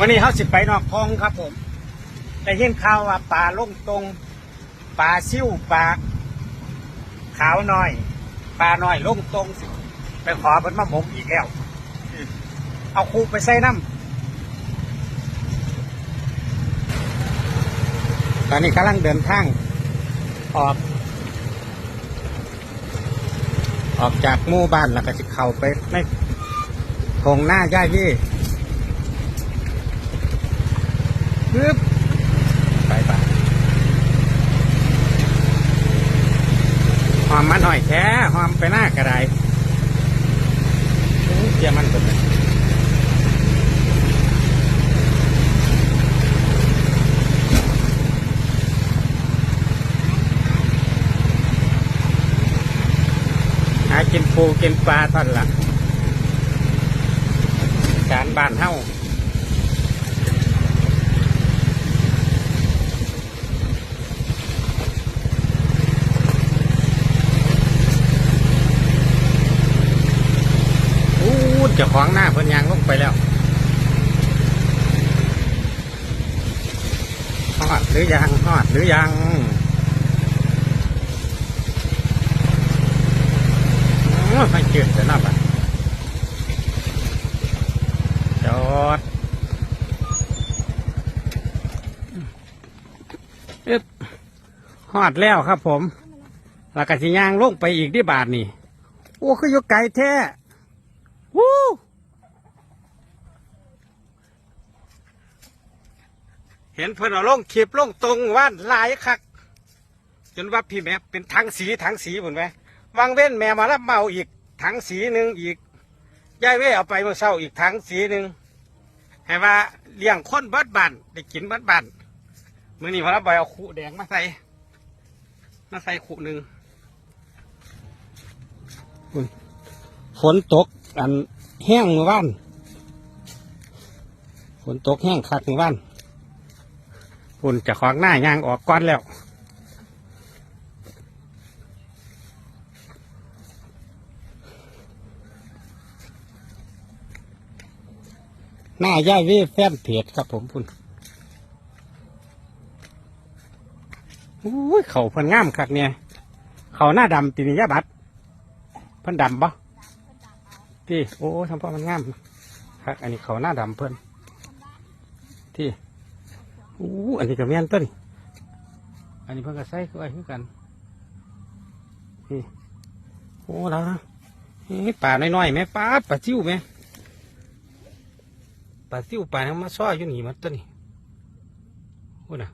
วันนี้เขาสิไปนอกคลองครับผมได้ยินข่าวว่าปลาลงตรงปลาซิ่วปลาขาวน้อยปลาน้อยล่งตรงสิไปขอเพิ่นมาหมกอีกแล้วเอาคูไปใส่น้ำตอนนี้กำลังเดินทางออก ออกจากหมู่บ้านแล้วก็จะเข้าไปในโถงหน้าย่ายี่ ปึ๊บไปไปหอมมาหน่อยแค่หอมไปหน้ากระไดอู้เจียมันเป็นหากินปูกินปลาท่อนละการบ้านเฮ้า อู้ เจะขวางหน้าเพิ่นยางลงไปแล้วฮอดหรือยังฮอดหรือยังอ้ยไม่เกินจะนับอะจอดเอ๊บฮอดแล้วครับผมแล้วก็สิยางลงไปอีกที่บาทนี่ โอ้คือยู่ไกลแท้ วู้เห็นเพิ่นเอาลงคลิปลงตรงว่านหลายคัก จนว่าพี่แม่เป็นถังสีถังสีเหมือนไหมวางเว้นแม่มารับเมาอีกถังสีหนึ่งอีกยายเว้เอาไปเมื่อเช้าอีกถังสีหนึ่งให้ว่าเลี้ยงคนเบิดบันได้กินเบิดบันมื่อนี้พอรับใบเอาขู่แดงมาใส่มาใส่ขู่หนึ่งอุ้ย ฝนตกอันแห้งเมื่อวานฝนตกแห้งคักเมื่อวานฝุ่นจะขวางหน้ายางออกก้อนแล้วหน้าย่ายเว่แฟนเพจครับผมพุ่นอุ้ยเขาเพันงามคักเนี่ย เขาหน้าดำตีนิยาบัตรเพิ่นดำปะ ที่โอ้ทำพ่อมันงามครับอันนี้เขาหน้าดำเพื่นที่อู้อันนี้ก็แม่นต้นอันนี้เพิ่นก็ใส่คือไอ้คือกันนี่โอ้แล้วนะนี่ป่าน้อยๆไหมปลาปลาซิ่วไหมปลาซิ่วปลาเนี่ยมาซ้ออยู่นี่มันต้นนี่โอ้น่ะ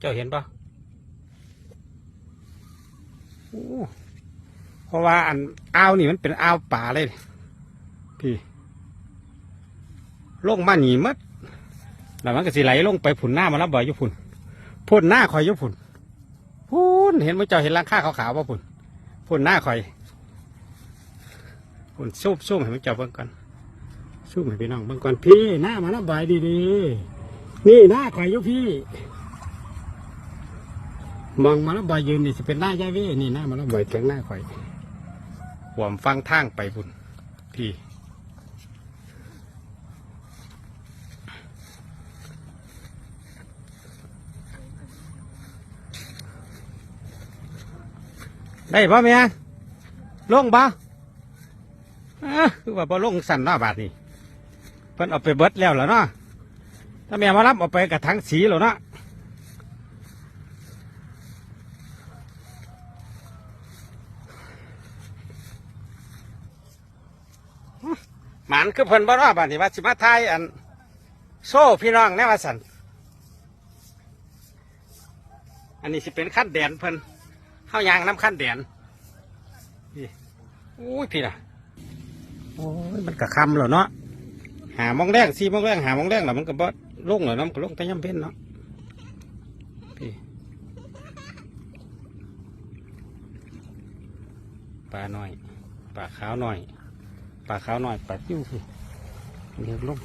เจ้าเห็นปะโอ้เพราะว่าอันอ่าวนี่มันเป็นอ่าวป่าเลย พี่ลงมาหนีมัดแล้วมันก็สิไหลลงไปผุนหน้ามาแล้วบ่อยยู่ผุนพุ่นหน้าคอยยู่ผุนพุนเห็นว่าเจ้าเห็นร่างข้าขาวๆป่ะผุนพุ่นหน้าคอยผุนซุบซุ่มให้มันเจ้าเบิ่งก่อนซุ่มให้พี่น้องเบิ่งก่อนพี่หน้ามาแล้วบ่อยดีๆนี่หน้าคอยยู่พี่มองมาแล้วบ่อยยืนนี่จะเป็นหน้ายายเว้นี่หน้ามาแล้วบ่อยถึงหน้าคอยหวมฟังทางไปพุนพี่ ได้ป่ะเมียลงป่ะคือว่าบ่ลงสั่นเนาะบาทนี่เพิ่นเอาไปเบิดแล้วเหรอเนาะถ้าเมียมารับเอาไปกับทั้งสีแล้วเนาะหมันคือเพิ่นบ่เนาะบาทนี่ว่าสิมาทายอัน โซ่พี่น้องแน่ว่าสันอันนี้สิเป็นขั้นแดนเพิ่น ข้าวยางน้ำขั้นแดนนี่อุ้ยพี่น่ะโอ้ยมันกระคำแล้วเนาะหามองแรกสี่มองแรกหามองแรกแล้วมันก็บ่ลงแล้วเนาะมันก็ลงแต่ย่ำเพ้นเนาะพี่ปลาหน่อยปลาขาวหน่อยปลาขาวหน่อยปลาจิ้วพี่เรียกลง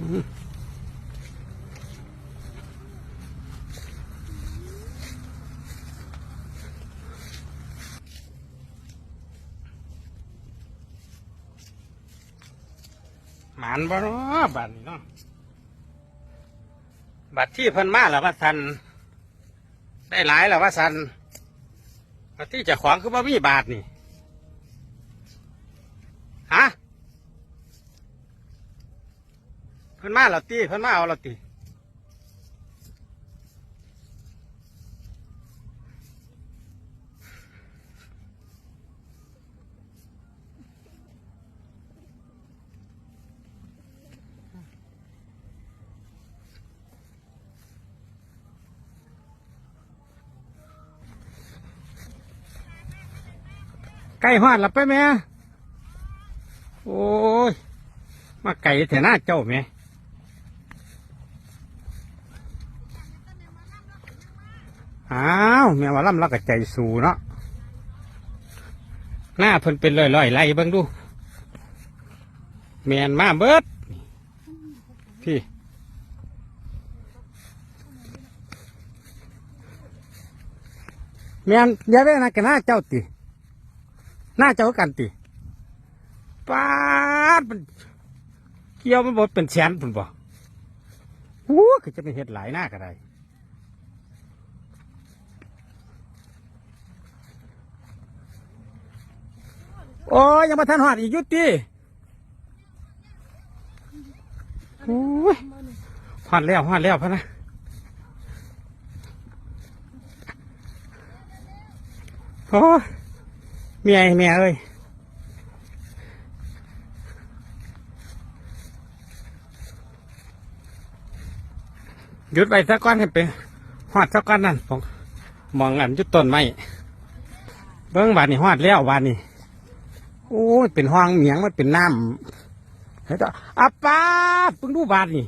มันบ่เนาะบัตเนาะบัตที่เพิ่นมาแล้วว่าสัน ได้หลายแล้วว่าสันบัตที่จะขวางคือว่ามีบาทนี่ ฮะ เพิ่นมาแล้วตีเพิ่นมาเอาแล้วตีไก่หอดหลับไปแม่ โอ้ย มาไก่แถวหน้าเจ้าแม่ อ้าวแม่ว่าล่ำลักกับใจสูเนาะหน้าเพิ่นเป็นลอยๆไล่เบิ่งดูแมนมาเบิดพี่แมนอย่าได้นะกันหน้าเจ้าติหน้าเจ้ากันติปาดมันเกี่ยวมันบดเป็นแสนพุ่นบ่หูคือจะเป็นเห็ดหลายหน้าก็ได้ โอ้ยยังมาทันหอดอีกยุติโอ้ยหอดแล้วหอดแล้วพะนะโอ้เมียเมียเอ้ยหยุดไปสักก้อนให้เป็นหอดสักก้อนนั่นผมมองอันยุดต้นไม้เบิ้งบานนี่หอดแล้วบานนี่ โอ้ยเป็นห้องเหมียงมันเป็นน้ำเฮ้ยต่ออาป้าเพิ่งดูบาทนี่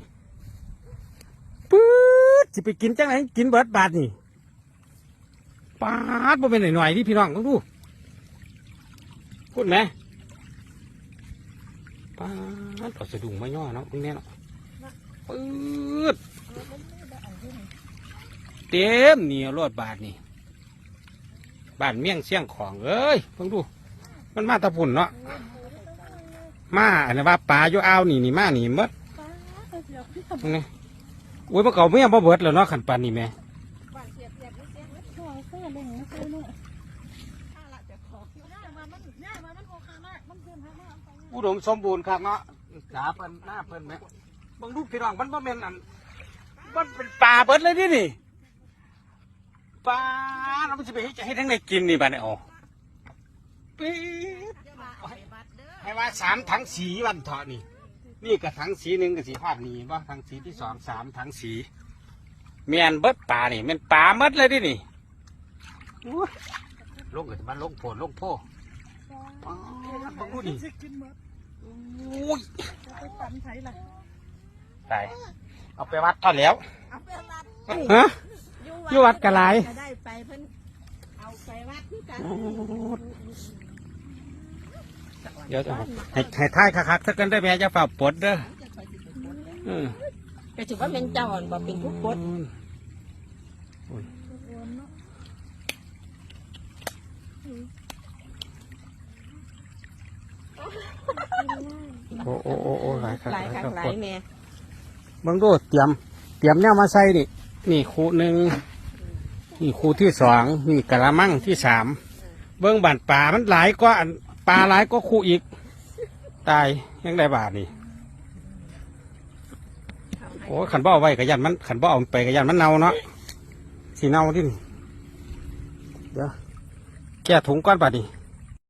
ปื๊ดจะไปกินจังไหนกินเบิดบาทนี่ป้าดบ่เป็นหน่อยๆนี่พี่น้องต้องดูพูดไหมป้าดเอสะดุ้งไมาย่อเนาะพวกเนี้เนาะปื๊ดเต็มเหนียวรวดบาทนี่บ้านเมี่ยงเสี่ยงของเอ้ยเพิ่งดู มันมาตะปุ่นเนาะมาอันนี้ว่าปลาอยู่อ้าวนี่นี่มานี่มดตรงนี้อุ้ยพวกเขาเมี่ยงบ่เบิดแล้วเนาะขันปลานนี่แม่อุดมสมบูรณ์ครับเนาะขาเพิ่นหน้าเพิ่นไหมบางรูปพี่น้องมันบ่แม่นอันมันเป็นป่าเบิดเลยนี่นี่ป่าเราไม่จะไปให้ให้ทั้งในกินนี่บ้านเนี่ยอ๋อ ปี๊ดให้ว่าสามถังสีวันเถาะนี่ นี่กับถังสีหนึ่งกับสีหอดนี่ว่าถังสีที่สองสามถังสีเมียนเบิดป่านี่แมันป่าเมดเลยดินี่อู้ยลงกันมันลงโผล่ลงโพอ๋อบางรูนี่อุ้ยตายเอาไปวัดตอนแล้วเอาไปวัดฮะอยู่วัดกะหลายจะได้ไปเพิ่นเอาไปวัดคือกัน เดี๋ยวจะให้ให้ท้ายคักๆสักกันได้ไหมจะฝ่าปลดเด้ออืมก็ถือว่าเป็นเจ้าอ่อนบ่เป็นผู้กดโอ้โอ้โอ้โอ้หลายคักหลายครั้งหลาปลยดแม่เบิ่งดูเตรียม เตรียมแนวมาใส่นี่ นี่คู่หนึ่งนี่คู่ที่สองนี่กะละมังที่สามเบิ่งบานป่ามันหลายกว่าอัน ปลาหลายก็คู่อีก ตายยังได้บาทนี่โอ้ยขันบ่เอาไว้กระยันมันขันบ่เอาไปกระยันมันเน่าเนาะสีเน่าที่นี่เดี๋ยวแก้ถุงก้อนบาดนี่